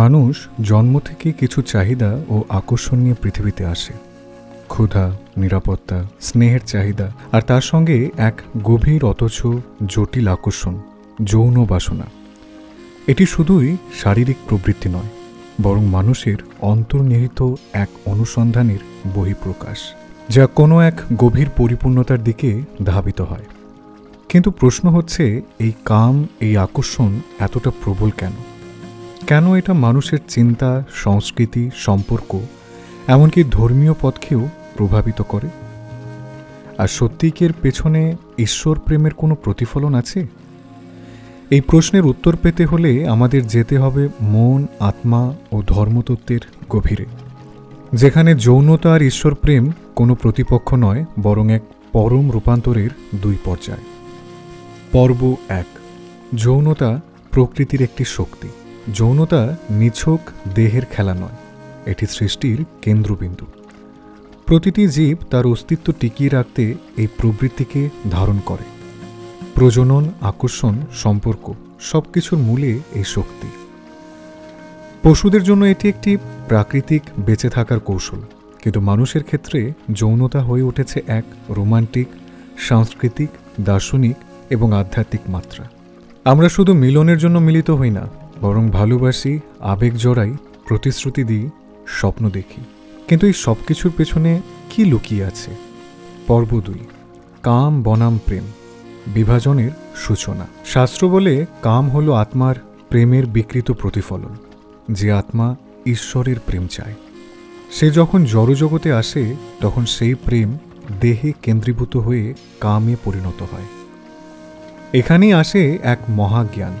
মানুষ জন্ম থেকে কিছু চাহিদা ও আকর্ষণ নিয়ে পৃথিবীতে আসে। ক্ষুধা, নিরাপত্তা, স্নেহের চাহিদা আর তার সঙ্গে এক গভীর অথচ জটিল আকর্ষণ, যৌন বাসনা। এটি শুধুই শারীরিক প্রবৃত্তি নয়, বরং মানুষের অন্তর্নিহিত এক অনুসন্ধানের বহিঃপ্রকাশ, যা কোনো এক গভীর পরিপূর্ণতার দিকে ধাবিত হয়। কিন্তু প্রশ্ন হচ্ছে, এই কাম, এই আকর্ষণ এতটা প্রবল কেন? কেন এটা মানুষের চিন্তা, সংস্কৃতি, সম্পর্ক, এমনকি ধর্মীয় পথকেও প্রভাবিত করে? আর সত্যিকের পেছনে ঈশ্বর প্রেমের কোনো প্রতিফলন আছে? এই প্রশ্নের উত্তর পেতে হলে আমাদের যেতে হবে মন, আত্মা ও ধর্মতত্ত্বের গভীরে, যেখানে যৌনতা আর ঈশ্বর প্রেম কোনো প্রতিপক্ষ নয়, বরং এক পরম রূপান্তরের দুই পর্যায়। পর্ব এক, যৌনতা প্রকৃতির একটি শক্তি। যৌনতা নিছক দেহের খেলা নয়, এটি সৃষ্টির কেন্দ্রবিন্দু। প্রতিটি জীব তার অস্তিত্ব টিকিয়ে রাখতে এই প্রবৃত্তিকে ধারণ করে। প্রজনন, আকর্ষণ, সম্পর্ক সবকিছুর মূলে এই শক্তি। পশুদের জন্য এটি একটি প্রাকৃতিক বেঁচে থাকার কৌশল, কিন্তু মানুষের ক্ষেত্রে যৌনতা হয়ে উঠেছে এক রোমান্টিক, সাংস্কৃতিক, দার্শনিক এবং আধ্যাত্মিক মাত্রা। আমরা শুধু মিলনের জন্য মিলিত হই না বরং ভালোবাসি, আবেগ জড়াই, প্রতিশ্রুতি দিই, স্বপ্ন দেখি। কিন্তু এই সব কিছুর পেছনে কি লুকিয়ে আছে? পর্ব দুই, কাম বনাম প্রেম, বিভাজনের সূচনা। শাস্ত্র বলে কাম হল আত্মার প্রেমের বিকৃত প্রতিফলন, যে আত্মা ঈশ্বরের প্রেম চায়। সে যখন জড়জগতে আসে, তখন সেই প্রেম দেহে কেন্দ্রীভূত হয়ে কামে পরিণত হয়। এখানেই আসে এক মহাজ্ঞান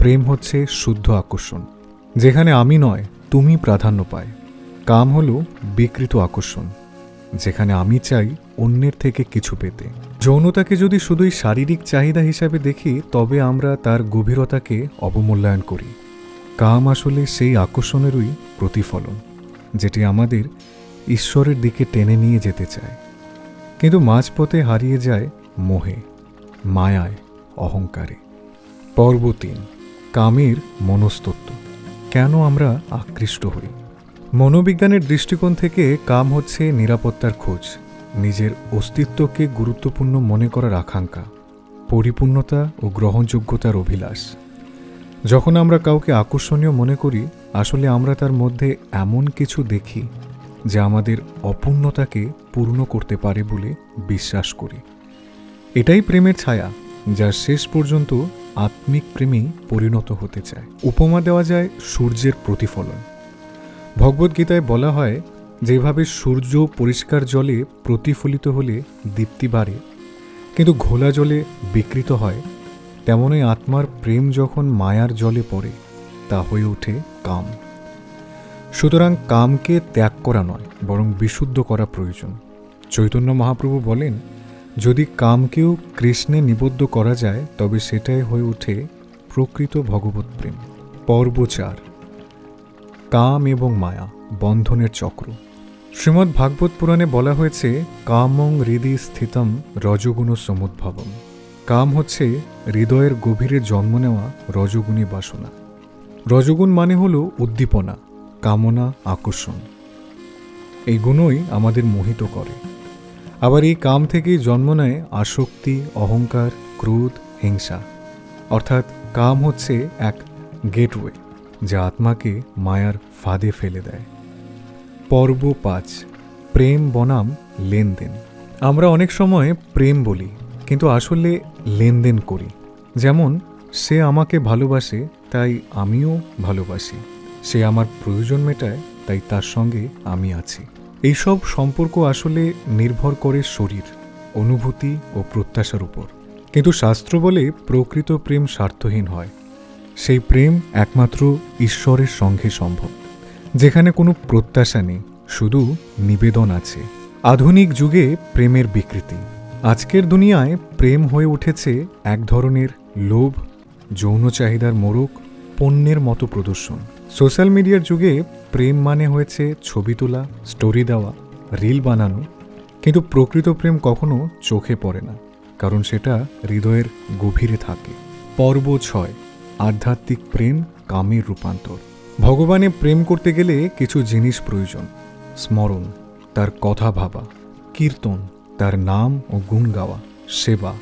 প্রেম হচ্ছে শুদ্ধ আকর্ষণ, যেখানে আমি নয়, তুমি প্রাধান্য পায়। কাম হল বিকৃত আকর্ষণ, যেখানে আমি চাই অন্যের থেকে কিছু পেতে। যৌনতাকে যদি শুধুই শারীরিক চাহিদা হিসাবে দেখি, তবে আমরা তার গভীরতাকে অবমূল্যায়ন করি। কাম আসলে সেই আকর্ষণেরই প্রতিফলন, যেটি আমাদের ঈশ্বরের দিকে টেনে নিয়ে যেতে চায়। কিন্তু মাঝপথে হারিয়ে যায় মোহে, মায়ায়, অহংকারে। পর্ব তিন। কামের মনস্তত্ত্ব। কেন আমরা আকৃষ্ট হই? মনোবিজ্ঞানের দৃষ্টিকোণ থেকে কাম হচ্ছে নিরাপত্তার খোঁজ, নিজের অস্তিত্বকে গুরুত্বপূর্ণ মনে করার আকাঙ্ক্ষা, পরিপূর্ণতা ও গ্রহণযোগ্যতার অভিলাষ। যখন আমরা কাউকে আকর্ষণীয় মনে করি, আসলে আমরা তার মধ্যে এমন কিছু দেখি, যা আমাদের অপূর্ণতাকে পূর্ণ করতে পারে বলে বিশ্বাস করি। এটাই প্রেমের ছায়া যা শেষ পর্যন্ত আত্মিক প্রেমেই পরিণত হতে চায়। উপমা দেওয়া যায় সূর্যের প্রতিফলন। ভগবদ্গীতায় বলা হয়, যেভাবে সূর্য পরিষ্কার জলে প্রতিফলিত হলে দীপ্তি বাড়ে, কিন্তু ঘোলা জলে বিকৃত হয় তেমনই আত্মার প্রেম যখন মায়ার জলে পড়ে, তা হয়ে ওঠে কাম। সুতরাং কামকে ত্যাগ করা নয়, বরং বিশুদ্ধ করা প্রয়োজন। চৈতন্য মহাপ্রভু বলেন যদি কামকেও কৃষ্ণে নিবদ্ধ করা যায়, তবে সেটাই হয়ে ওঠে প্রকৃত ভগবত প্রেম। পর্ব চার কাম এবং মায়া, বন্ধনের চক্র। শ্রীমদ্ ভাগবত পুরাণে বলা হয়েছে, কামং হৃদি স্থিতম রজগুণ সমুদ্ভবম। কাম হচ্ছে হৃদয়ের গভীরে জন্ম নেওয়া রজগুণী বাসনা। রজগুণ মানে হল উদ্দীপনা, কামনা, আকর্ষণ। এই গুণই আমাদের মোহিত করে। আবার এই কাম থেকেই জন্ম নেয় আসক্তি, অহংকার, ক্রোধ, হিংসা। অর্থাৎ কাম হচ্ছে এক গেটওয়ে, যা আত্মাকে মায়ার ফাঁদে ফেলে দেয়। পর্ব পাঁচ, প্রেম বনাম লেনদেন। আমরা অনেক সময় প্রেম বলি, কিন্তু আসলে লেনদেন করি। যেমন, সে আমাকে ভালোবাসে, তাই আমিও ভালোবাসি। সে আমার প্রয়োজন মেটায়, তাই তার সঙ্গে আমি আছি। এইসব সম্পর্ক আসলে নির্ভর করে শরীর, অনুভূতি ও প্রত্যাশার উপর। কিন্তু শাস্ত্র বলে প্রকৃত প্রেম স্বার্থহীন হয়। সেই প্রেম একমাত্র ঈশ্বরের সঙ্গে সম্ভব। যেখানে কোনো প্রত্যাশা নেই, শুধু নিবেদন আছে। আধুনিক যুগে প্রেমের বিকৃতি। আজকের দুনিয়ায় প্রেম হয়ে উঠেছে এক ধরনের লোভ, যৌন চাহিদার মোড়ক পণ্যের মতো প্রদর্শন। সোশ্যাল মিডিয়ার যুগে প্রেম মানে হয়েছে ছবি তোলা, স্টোরি দেওয়া, রিল বানানো। কিন্তু প্রকৃত প্রেম কখনো চোখে পড়ে না, কারণ সেটা হৃদয়ের গভীরে থাকে। পর্ব ছয়, আধ্যাত্মিক প্রেম কামের রূপান্তর। ভগবানে প্রেম করতে গেলে কিছু জিনিস প্রয়োজন। স্মরণ, তার কথা ভাবা, কীর্তন, তার নাম ও গুণ গাওয়া, সেবা,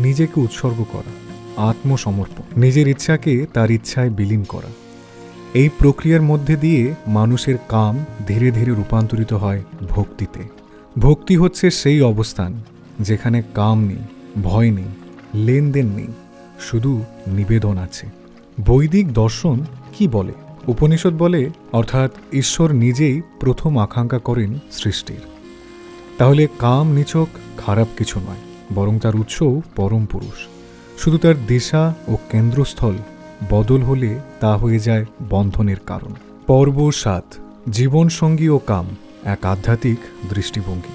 নিজেকে উৎসর্গ করা। আত্মসমর্পণ। নিজের ইচ্ছাকে তার ইচ্ছায় বিলীন করা। এই প্রক্রিয়ার মধ্যে দিয়ে মানুষের কাম ধীরে ধীরে রূপান্তরিত হয় ভক্তিতে। ভক্তি হচ্ছে সেই অবস্থান যেখানে কাম নেই, ভয় নেই, লেনদেন নেই, শুধু নিবেদন আছে। বৈদিক দর্শন কি বলে? উপনিষদ বলে, অর্থাৎ ঈশ্বর নিজেই প্রথম আকাঙ্ক্ষা করেন সৃষ্টির। তাহলে কাম নিছক খারাপ কিছু নয়, বরং তার উৎসও পরম পুরুষ। শুধু তার দিশা ও কেন্দ্রস্থল বদল হলে তা হয়ে যায় বন্ধনের কারণ। পর্ব সাত, জীবনসঙ্গী ও কাম, এক আধ্যাত্মিক দৃষ্টিভঙ্গি।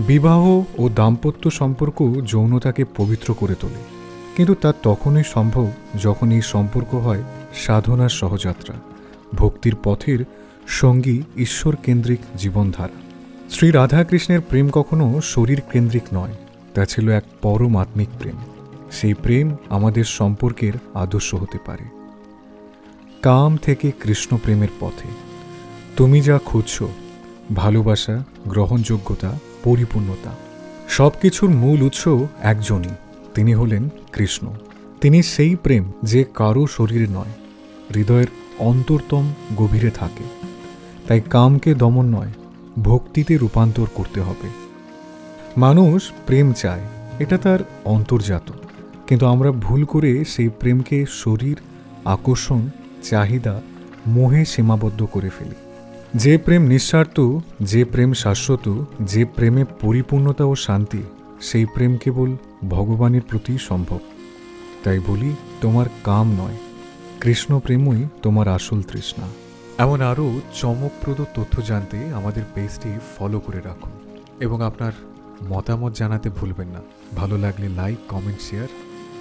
বিবাহ ও দাম্পত্য সম্পর্ক যৌনতাকে পবিত্র করে তোলে। কিন্তু তা তখনই সম্ভব যখন এই সম্পর্ক হয় সাধনার সহযাত্রা, ভক্তির পথের সঙ্গী ঈশ্বর কেন্দ্রিক জীবনধারা। শ্রী রাধাকৃষ্ণের প্রেম কখনো শরীর কেন্দ্রিক নয়, তা ছিল এক পরম আত্মিক প্রেম। সেই প্রেম আমাদের সম্পর্কের আদর্শ হতে পারে। কাম থেকে কৃষ্ণ প্রেমের পথে। তুমি যা খুঁজছ, ভালোবাসা, গ্রহণযোগ্যতা, পরিপূর্ণতা সব কিছুর মূল উৎস একজনই, তিনি হলেন কৃষ্ণ। তিনি সেই প্রেম যে কারও শরীরে নয়, হৃদয়ের অন্তরতম গভীরে থাকে। তাই কামকে দমন নয়, ভক্তিতে রূপান্তর করতে হবে। মানুষ প্রেম চায়, এটা তার অন্তর্জাত। কিন্তু আমরা ভুল করে সেই প্রেমকে শরীর, আকর্ষণ, চাহিদা, মোহে সীমাবদ্ধ করে ফেলি। যে প্রেম নিঃস্বার্থ, যে প্রেম শাশ্বত, যে প্রেমে পরিপূর্ণতা ও শান্তি, সেই প্রেম কেবল ভগবানের প্রতি সম্ভব। তাই বলি, তোমার কাম নয়, কৃষ্ণ প্রেমই তোমার আসল তৃষ্ণা। এমন আরও চমকপ্রদ তথ্য জানতে আমাদের পেজটি ফলো করে রাখুন। এবং আপনার মতামত জানাতে ভুলবেন না। ভালো লাগলে লাইক, কমেন্ট, শেয়ার